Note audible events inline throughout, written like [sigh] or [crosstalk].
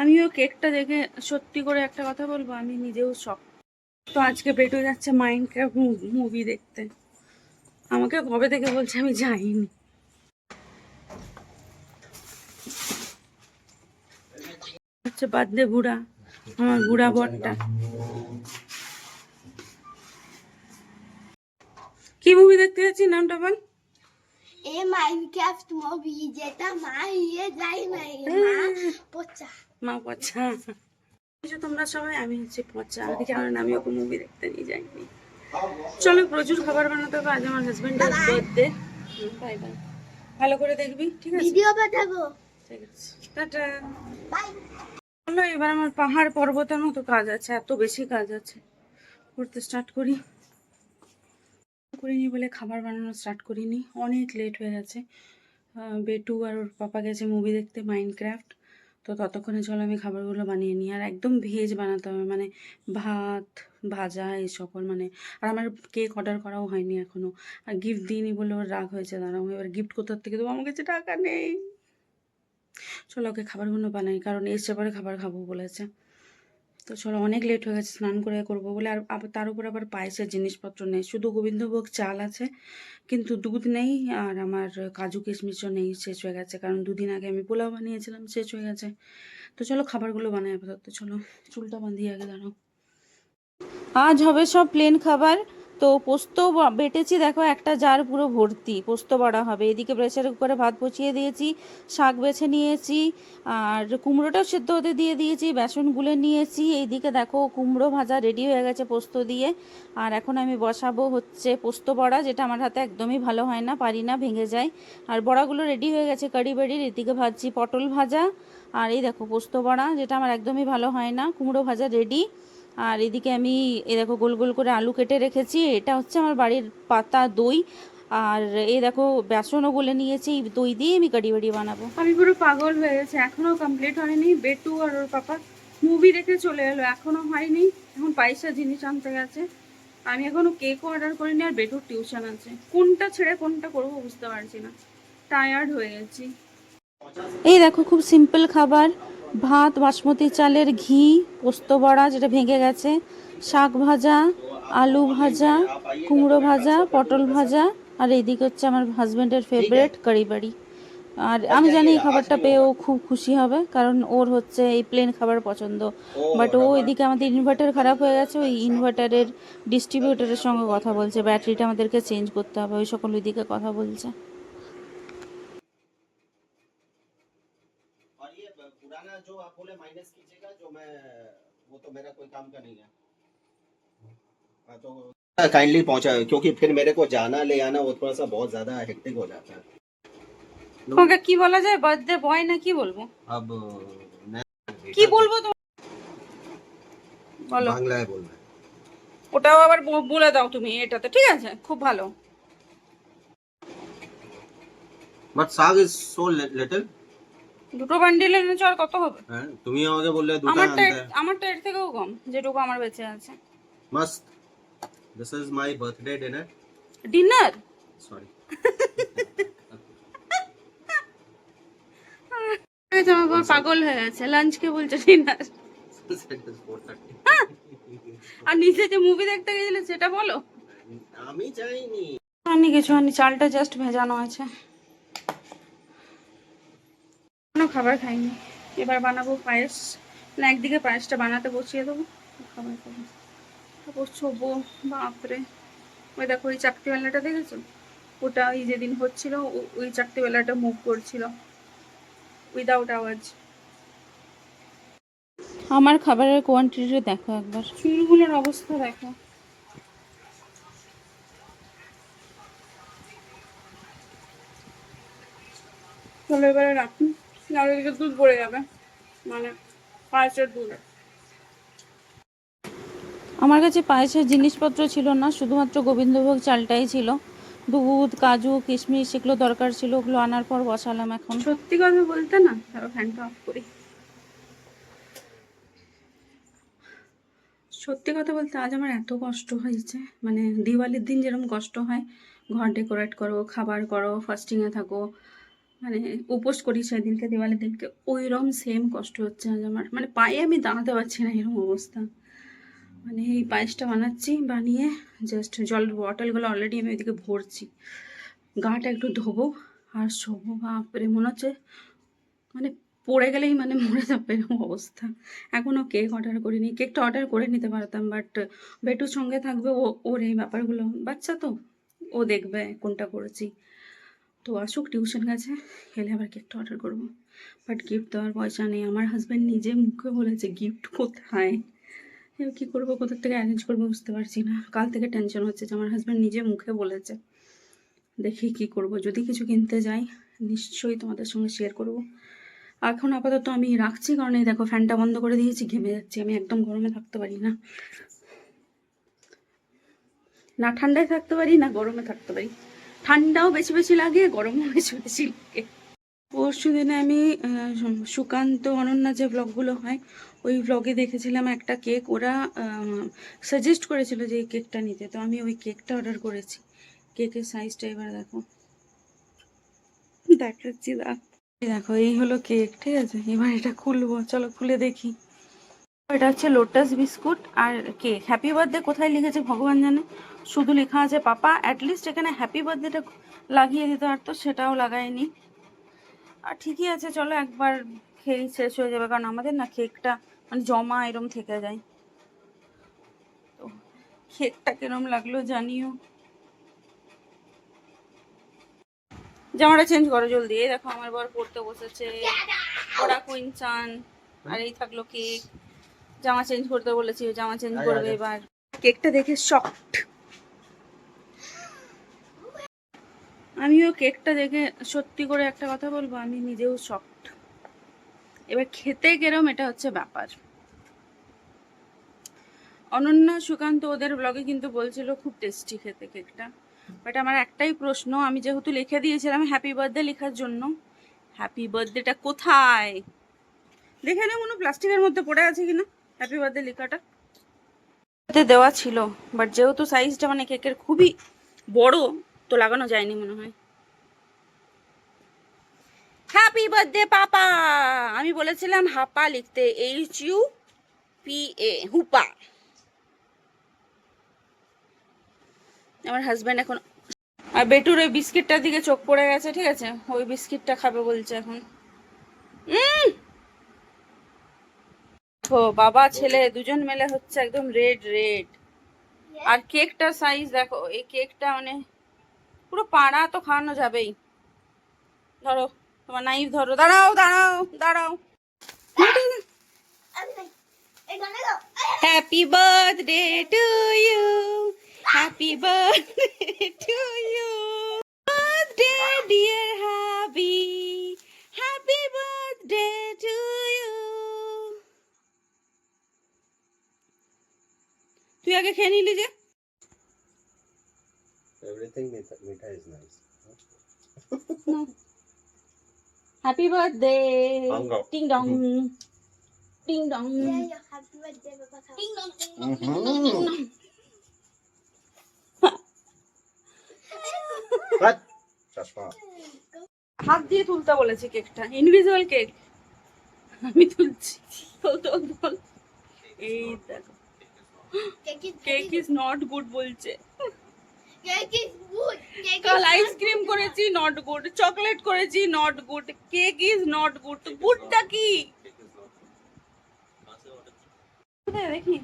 আমিও কেকটা দেখে সত্যি করে একটা কথা বলব আমি নিজেও শখ তো আজকে বেটু যাচ্ছে মাইন্ড ক্রাফট মুভি দেখতে। আমাকে কবে থেকে বলছে আমি যাইনি। হচ্ছে বার্থডে বুড়া আমার বুড়া বরটা। কি মুভি দেখতে যাচ্ছি নামটা বল? এ মাইনক্রাফট মুভি যেটা মা ইয়ে যাই নাই মা পচা। মা পচা। কিছু তোমরা সবাই আমি হচ্ছে পচা। কারণ আমি ওকে মুভি দেখতে নিয়ে যাইনি চলো প্রচুর খাবার বানাতে হবে। আজ আমার হাজবেন্ডের বার্থডে বাই বাই ভালো করে দেখবি ঠিক আছে? ভিডিও পাঠাবো ঠিক আছে। টাটা। বাই। চলো এবার আমার পাহাড় পর্বতের মতো কাজ আছে এত বেশি কাজ আছে। করতে স্টার্ট করি। করিনি বলে খাবার বানানো স্টার্ট করিনি। অনেক লেট হয়ে গেছে। বেটু আর ওর পাপা গেছে মুভি দেখতে মাইনক্রাফট তো ততক্ষণে চলো আমি খাবারগুলো বানিয়ে নিই। আর একদম ভেজ বানাতে হবে মানে ভাত, ভাজা এই সকল মানে। আর আমার কেক অর্ডার করাও হয়নি এখনও আর গিফট দিইনি বলে ওর রাগ হয়েছে, দাঁড়াও এবার গিফট কোথার থেকে দেবো? আমার কাছে টাকা নেই। চলো ওকে খাবারগুলো বানাই, কারণ এসে পরে খাবার খাব বলেছে। তো চলো অনেক লেট হয়ে গেছে, স্নান করে করব বলে। আর তার উপর আবার পায়েসের জিনিসপত্র নেই। শুধু গোবিন্দভোগ চাল আছে, কিন্তু দুধ নেই আর আমার কাজু কিশমিশও নেই, শেষ হয়ে গেছে। কারণ দুদিন আগে আমি পোলাও বানিয়েছিলাম, শেষ হয়ে গেছে। তো চলো খাবারগুলো বানাই আপাতত। চলো চুলটা বাঁধিয়ে আগে দাঁড়াও। আজ হবে সব প্লেন খাবার। তো পোস্ত বেটেছি, দেখো, একটা জার পুরো ভর্তি, পোস্ত বাড়া হবে। এদিকে প্রেসার কুকারে ভাত বসিয়ে দিয়েছি, শাক বেছে নিয়েছি, আর কুমড়োটাও সেদ্ধ হতে দিয়ে দিয়েছি, বেসন গুলে নিয়েছি। এইদিকে দেখো, কুমড়ো ভাজা রেডি হয়ে গেছে পোস্ত দিয়ে। আর এখন আমি বসাবো হচ্ছে পোস্ত বড়া, যেটা আমার হাতে একদমই ভালো হয় না, পারি না, ভেঙে যায়। আর বড়াগুলো রেডি হয়ে গেছে কারি বাড়ির এদিকে ভাজছি পটল ভাজা। আর এই দেখো, পোস্ত বড়া, যেটা আমার একদমই ভালো হয় না, কুমড়ো ভাজা রেডি আর এদিকে আমি এ দেখো গোল গোল করে আলু কেটে রেখেছি। এটা হচ্ছে আমার বাড়ির পাতা দই। আর এই দেখো বেসনও বলে নিয়েছি। এই দই দিয়ে আমি কারি বাড়ি বানাবো। আমি পুরো পাগল হয়ে গেছে। এখনও কমপ্লিট হয়নি। বেটু আর ওর পাপা মুভি দেখে চলে এলো। এখনও হয়নি। এখন পয়সা জিনিস আনতে গেছে। আমি এখনও কেকও অর্ডার করিনি আর বেটুর টিউশন আছে। কোনটা ছেড়ে কোনটা করব বুঝতে পারছি না। টায়ার্ড হয়ে গেছি। এই দেখো খুব সিম্পল খাবার। ভাত বাসমতি চালের ঘি পোস্ত বড়া যেটা ভেঙে গেছে শাক ভাজা আলু ভাজা কুমড়ো ভাজা পটল ভাজা আর এইদিকে হচ্ছে আমার হাজব্যান্ডের ফেভারেট কারি বাড়ি। আর আমি জানি এই খাবারটা পেয়ে ও খুব খুশি হবে কারণ ওর হচ্ছে এই প্লেন খাবার পছন্দ। বাট ও এদিকে আমাদের ইনভার্টার খারাপ হয়ে গেছে ওই ইনভার্টারের ডিস্ট্রিবিউটারের সঙ্গে কথা বলছে ব্যাটারিটা আমাদেরকে চেঞ্জ করতে হবে ওই সকল ওইদিকে কথা বলছে। जो आप बोले माइनस कीजिएगा जो मैं वो तो मेरा कोई काम का नहीं है हाँ, तो काइंडली पहुंचा क्योंकि फिर मेरे को जाना ले आना वो थोड़ा सा बहुत ज्यादा हेक्टिक हो जाता है তোমাকে কি বলা যায় বার্থডে বয় না কি বলবো अब मैं কি বলবো তো বলো बांग्ला है बोलना है ওটাও আবার ব- বলে দাও তুমি এটাতে ঠিক আছে খুব ভালো बट साग इज सो लिटिल দুটো বান্ডিল এনেছো আর কত হবে? হ্যাঁ তুমি আমাকে বললে দুটো আমারটা আমারটা এর থেকেও কম যেটুকু আমার বেঁচে আছে। Must this is my birthday dinner dinner sorry পাগল হয়ে গেছে লাঞ্চ কে বলছে ডিনার [laughs] আর নিজে যে মুভি দেখতে গেছিলে সেটা বলো? আমি চাইনি। আমি কিছু চালটা জাস্ট ভেজানো আছে। কোনো খাবার খাইনি। এবার বানাবো পায়েস। না একদিকে পায়েসটা বানাতে বসিয়ে দেবো খাবার খাব। তারপর ছোবো বাপরে। ওই দেখো ওই চাকরিওয়ালাটা দেখেছ? ওটা ওই যেদিন হচ্ছিল ওই চাকরিওয়ালাটা মুভ করছিল। উইদাউট আওয়াজ। আমার খাবারের কোয়ান্টিটি দেখো একবার। চুলগুলোর অবস্থা দেখো। চলো এবারে রাখুন নাহলে এদিকে দুধ পড়ে যাবে। মানে পায়েসের দুধ। আমার কাছে পায়েসের জিনিসপত্র ছিল না শুধুমাত্র গোবিন্দভোগ চালটাই ছিল। দুধ কাজু কিশমিশ এগুলো দরকার ছিল ওগুলো আনার পর বসালাম এখন। সত্যি কথা বলতে না তারপর ফ্যানটা অফ করি। সত্যি কথা বলতে আজ আমার এত কষ্ট হয়েছে মানে দিওয়ালির দিন যেরকম কষ্ট হয় ঘর ডেকোরেট করো খাবার করো ফাস্টিংয়ে থাকো মানে উপোস করি সেদিনকে, দিওয়ালির দিনকে, ওইরকম সেম কষ্ট হচ্ছে আজ আমার। মানে পায়ে আমি দাঁড়াতে পারছি না এরকম অবস্থা। মানে এই পায়েসটা বানাচ্ছি, বানিয়ে জাস্ট জল বটলগুলো অলরেডি আমি ওইদিকে ভরছি। গাটা একটু ধোবো, আর শোবো, বাপরে, মনে হচ্ছে মানে পড়ে গেলেই মানে মরে যাবে এরকম অবস্থা। এখনও কেক অর্ডার করিনি। কেকটা অর্ডার করে নিতে পারতাম বাট বেটুর সঙ্গে থাকবে ও, ওর এই ব্যাপারগুলো। বাচ্চা তো, ও দেখবে কোনটা করেছি। তো আসুক টিউশন গেছে, এলে আবার কেকটা অর্ডার করব। বাট গিফট দেওয়ার পয়সা নেই, আমার হাজব্যান্ড নিজে মুখে বলেছে গিফট কোথায়? এবার কী করব, কোথার থেকে অ্যারেঞ্জ করব বুঝতে পারছি না। কাল থেকে টেনশন হচ্ছে যে আমার হাজব্যান্ড নিজে মুখে বলেছে। দেখি কি করব, যদি কিছু কিনতে যাই, নিশ্চয়ই তোমাদের সঙ্গে শেয়ার করব। এখন আপাতত আমি রাখছি, কারণ এই দেখো ফ্যানটা বন্ধ করে দিয়েছি, ঘেমে যাচ্ছি, আমি একদম গরমে থাকতে পারি না। না ঠান্ডায় থাকতে পারি, না গরমে থাকতে পারি। ঠান্ডাও বেশি বেশি লাগে, গরমও বেশি বেশি লাগে। পরশু দিনে আমি সুকান্ত, অনন্যা যে ব্লগগুলো হয়, ওই ব্লগে দেখেছিলাম একটা কেক ওরা সাজেস্ট করেছিল যে এই কেকটা নিতে। তো আমি ওই কেকটা অর্ডার করেছি। কেকের সাইজটা এবার দেখো। দেখাচ্ছি, দেখ। এই হলো কেক ঠিক আছে? এবার এটা খুলবো। চলো খুলে দেখি। এটা হচ্ছে লোটাস বিস্কুট আর কেক হ্যাপি বার্থডে কোথায় লিখেছে ভগবান জানে? শুধু লেখা আছে পাপা অ্যাটলিস্ট এখানে হ্যাপি বার্থডেটা লাগিয়ে দিতে পারতো সেটাও লাগায়নি। আর ঠিকই আছে চলো একবার খেয়েই শেষ হয়ে যাবে কারণ আমাদের না কেকটা মানে জমা এরম থেকে যায়। তো কেকটা কিরম লাগল জানিও। জামাটা চেঞ্জ করো জলদি এই দেখো আমার বর পড়তে বসেছে ওরা কুইন চান আর এই থাকল কেক। জামা চেঞ্জ করতে বলেছি জামা চেঞ্জ করবে এবার। কেকটা দেখে শকড আমিও কেকটা দেখে সত্যি করে একটা কথা বলব, আমি নিজেও শকড এবার খেতে কেরম এটা হচ্ছে ব্যাপার। অনন্যা সুকান্ত ওদের ব্লগে কিন্তু বলছিল খুব টেস্টি খেতে কেকটা। বাট আমার একটাই প্রশ্ন, আমি যেহেতু লিখে দিয়েছিলাম হ্যাপি বার্থডে লেখার জন্য হ্যাপি বার্থডেটা কোথায়? দেখে নে মনে প্লাস্টিকের মধ্যে পড়ে আছে কিনা হ্যাপি বার্থডে লেখাটা। দেওয়া ছিল বাট যেহেতু সাইজটা মানে কেকের খুবই বড় তো লাগানো যায়নি মনে হয়। Happy birthday papa! আমি বলেছিলাম হাপা লিখতে এইচ ইউ পি এ হুপা। আমার হাজব্যান্ড এখন আর বেটুর ওই বিস্কিটটার দিকে চোখ পড়ে গেছে, ঠিক আছে? ওই বিস্কিটটা খাবে বলছে এখন। বাবা, ছেলে, দুজন মেলে হচ্ছে একদম রেড রেড আর কেকটা সাইজ দেখো, এই কেকটা মানে পুরো পাড়া তো খাওয়ানো যাবেই। ধরো, তোমার নাইফ ধরো। দাঁড়াও দাঁড়াও দাঁড়াও। Happy birthday to you happy birthday to you birthday dear happy happy birthday to you তুই আগে খেয়ে নিলি যে। think Meta, Meta is nice. no. Happy birthday. Mango. Ding dong. Mm-hmm. Ding dong. Yeah, yeah. Happy birthday, Papa. Ding dong. Ding dong. Mm-hmm. Ding dong. Ding dong. What? চশমা হাত দিয়ে তুলতে বলেছে কেকটা ইনভিজুয়াল কেক আমি তুলছি এই দেখো কেক ইজ নট গুড বলছে কেক ইজ কাল আইসক্রিম করেছি নট গুড চকলেট করেছি not good cake is not good তো গুডটা কি কোথায় দেখি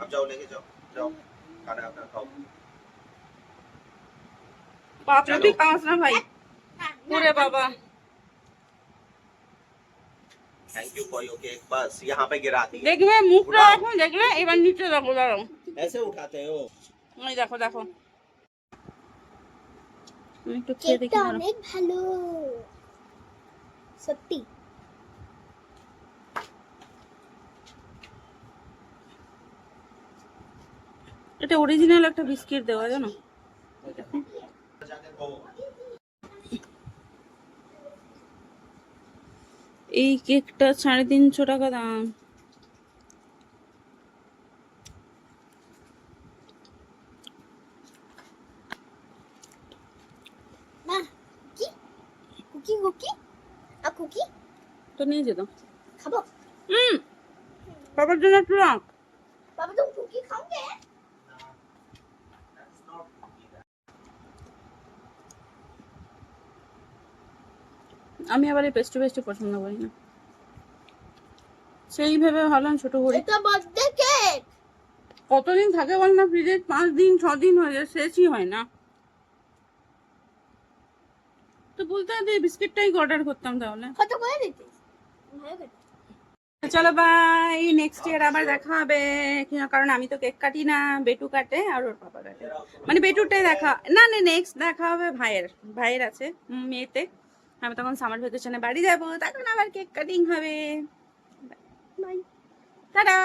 अब जाओ लेके जाओ जाओ खाना अपना खाओ বাপরে তুই খাওয়াস না ভাই ওরে বাবা thank you for your cake बस यहाँ पे गिराती है দেখবে মুখটা এখন দেখলে এবার নিচে দেখো দাঁড়াও ऐसे उठाते हो ওই দেখো দেখো। এটা অরিজিনাল একটা বিস্কিট দেওয়া জানো? এই কেকটা সাড়ে তিনশো টাকা দাম। কুকি? তো নিয়ে যেত। খাব? হুম। বাবার জন্য একটু রাখ। বাবা তুমি কুকি খাওগে। আমি আবার এই পেস্ট্রি পেস্ট্রি পছন্দ করি না। সেইভাবে ভাবলাম ছোট করি। এটা বার্থডে কেক। কতদিন থাকে বল না ফ্রিজে পাঁচ দিন ছ দিন হয়ে যায় শেষই হয় না। তো বলতে হবে বিস্কিটটাই অর্ডার করতাম তাহলে। কত করে দিতিস চলো বাই নেক্সট ইয়ার আবার দেখা হবে। কারণ আমি তো কেক কাটি না বেটু কাটে আর ওর পাপা কাটে। মানে বেটুরটাই দেখা না না নেক্সট দেখা হবে ভাইয়ের ভাইয়ের আছে মেয়েতে। আমি তখন সামার ভ্যাকেশনে বাড়ি যাব তখন আবার কেক কাটিং হবে। বাই টাটা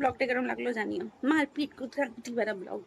ব্লগটা কেরম লাগল জানিও। মারপিট কুতরা কুটি বেড়া ব্লগ